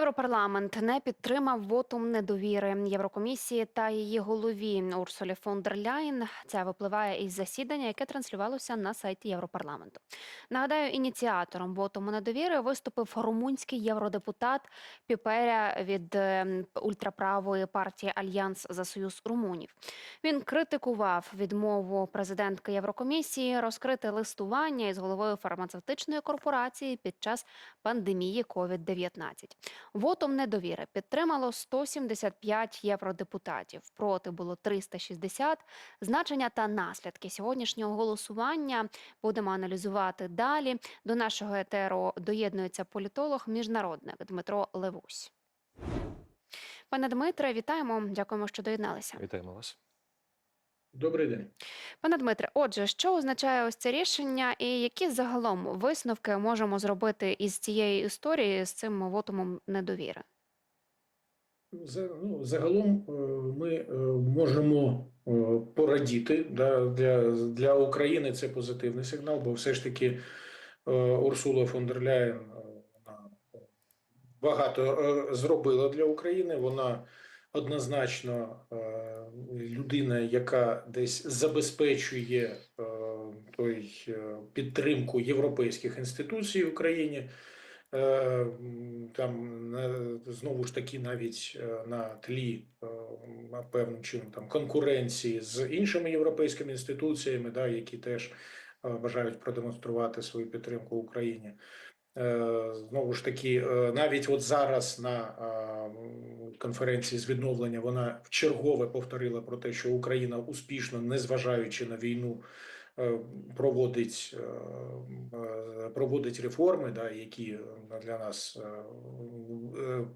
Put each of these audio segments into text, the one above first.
Європарламент не підтримав вотум недовіри Єврокомісії та її голові Урсулі фон дер Ляйн. Це випливає із засідання, яке транслювалося на сайті Європарламенту. Нагадаю, ініціатором вотуму недовіри виступив румунський євродепутат Піперя від е, ультраправої партії Альянс за союз румунів. Він критикував відмову президентки Єврокомісії розкрити листування із головою фармацевтичної корпорації під час пандемії COVID-19. Вотом недовіри підтримало 175 євродепутатів. Проти було 360. Значення та наслідки сьогоднішнього голосування будемо аналізувати далі. До нашого етеру доєднується політолог міжнародник Дмитро Левусь. Пане Дмитре, вітаємо. Дякуємо, що доєдналися. Вітаємо вас. Добрий день. Пане Дмитре, отже, що означає ось це рішення, і які загалом висновки можемо зробити із цієї історії з цим вотумом недовіри? За, ну, загалом е, ми е, можемо е, порадіти да, для, для України це позитивний сигнал, бо все ж таки Урсула фон дер Ляєн багато зробила для України. Вона однозначно е, людина, яка десь забезпечує е, той е, підтримку європейських інституцій в Україні. Там знову ж таки навіть на тлі певним чином там конкуренції з іншими європейськими інституціями, да, які теж бажають продемонструвати свою підтримку Україні. Е, Знову ж таки, е, навіть от зараз на е, конференції з відновлення вона вчергове повторила про те, що Україна успішно, незважаючи на війну, проводить, проводить реформи, да, які для нас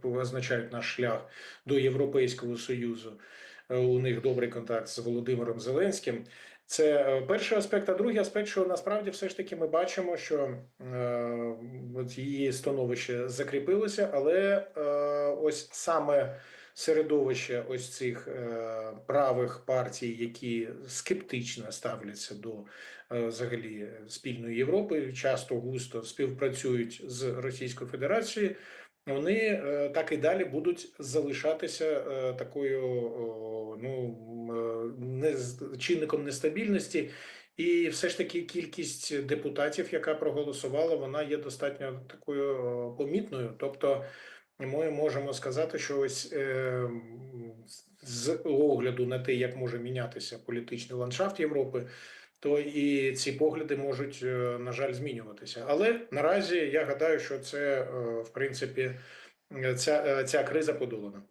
означають наш шлях до Європейського Союзу. У них добрий контакт з Володимиром Зеленським. Це е, перший аспект. А другий аспект, що насправді все ж таки ми бачимо, що е, от її становище закріпилося, але е, ось саме середовище ось цих е, правих партій, які скептично ставляться до е, взагалі спільної Європи, часто густо співпрацюють з Російською Федерацією. Вони е, так і далі будуть залишатися е, такою ну е, не чинником нестабільності, і все ж таки кількість депутатів, яка проголосувала, вона є достатньо такою помітною. Тобто, ми можемо сказати, що ось з огляду на те, як може мінятися політичний ландшафт Європи, то і ці погляди можуть, е, на жаль, змінюватися. Але наразі я гадаю, що це е, в принципі ця, е, ця криза подолана.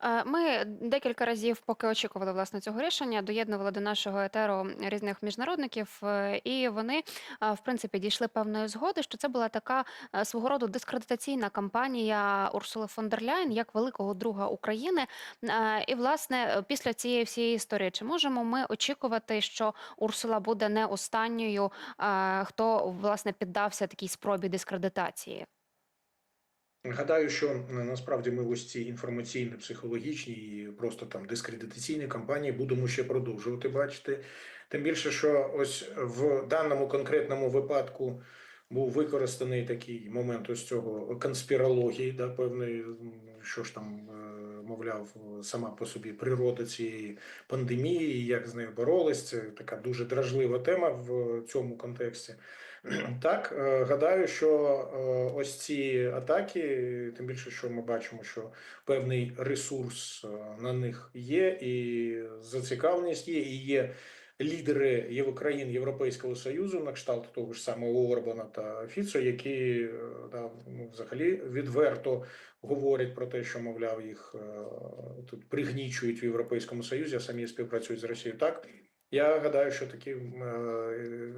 Е, Ми декілька разів, поки очікували власне цього рішення, доєднували до нашого етеру різних міжнародників, е, і вони е, в принципі дійшли певної згоди, що це була така е, свого роду дискредитаційна кампанія Урсули фон дер Ляйн як великого друга України. Е, І власне після цієї всієї історії, чи можемо ми очікувати, що Урсула буде не останньою, е, хто власне піддався такій спробі дискредитації? Гадаю, що е, насправді ми ось ці інформаційні, психологічні і просто там дискредитаційні кампанії будемо ще продовжувати бачити. Тим більше, що ось в даному конкретному випадку був використаний такий момент ось цього конспірології, да, певної, що ж там, е, мовляв, сама по собі природа цієї пандемії, як з нею боролись. Це така дуже дражлива тема в цьому контексті. Так, е, гадаю, що е, ось ці атаки, тим більше, що ми бачимо, що певний ресурс на них є, і зацікавленість є, і є лідери Єв- країн Європейського Союзу, на кшталт того ж самого Орбана та Фіцо, які е, да, ну, взагалі відверто говорять про те, що, мовляв, їх е, тут пригнічують в Європейському Союзі, а самі співпрацюють з Росією. Так, я гадаю, що такі, е,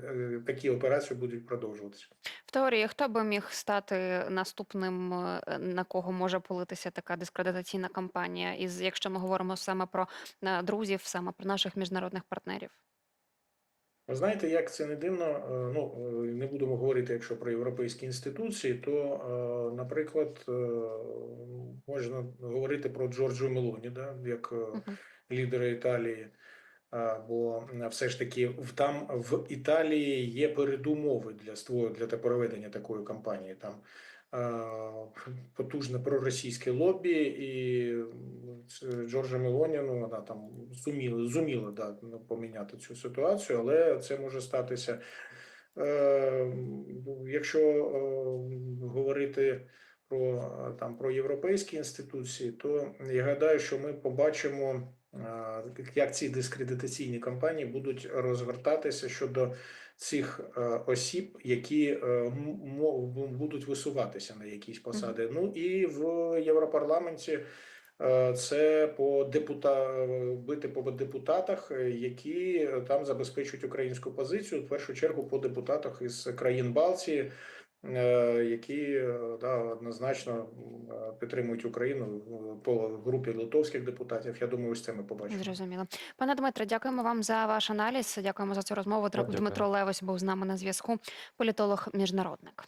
е, такі операції будуть продовжуватися. В теорії, хто би міг стати наступним, е, на кого може политися така дискредитаційна кампанія, із якщо ми говоримо саме про е, друзів, саме про наших міжнародних партнерів? Ви знаєте, як це не дивно, е, ну е, не будемо говорити, якщо про європейські інституції, то, е, наприклад, е, можна говорити про Джорджу Мелоні, да, як е, Мгм. лідера Італії. Бо все ж таки там в Італії є передумови для створ- для проведення такої кампанії. Там е, потужне проросійське лобі, і Джорджа Мелоніну вона там зуміла, зуміла да, ну, поміняти цю ситуацію, але це може статися. Е, Якщо е, говорити про е, там про європейські інституції, то я гадаю, що ми побачимо, як ці дискредитаційні кампанії будуть розгортатися щодо цих е, осіб, які е, будуть висуватися на якісь посади. Ну і в Європарламенті. е, Це по депута бити по депутатах, е, які е, там забезпечують українську позицію. В першу чергу по депутатах із країн Балтії, е, які е, да, однозначно е, підтримують Україну е, по групі литовських депутатів. Я думаю, ось це ми побачимо. Зрозуміло. Пане Дмитре, дякуємо вам за ваш аналіз. Дякуємо за цю розмову. дякую. Дмитро Левось був з нами на зв'язку. Політолог міжнародник.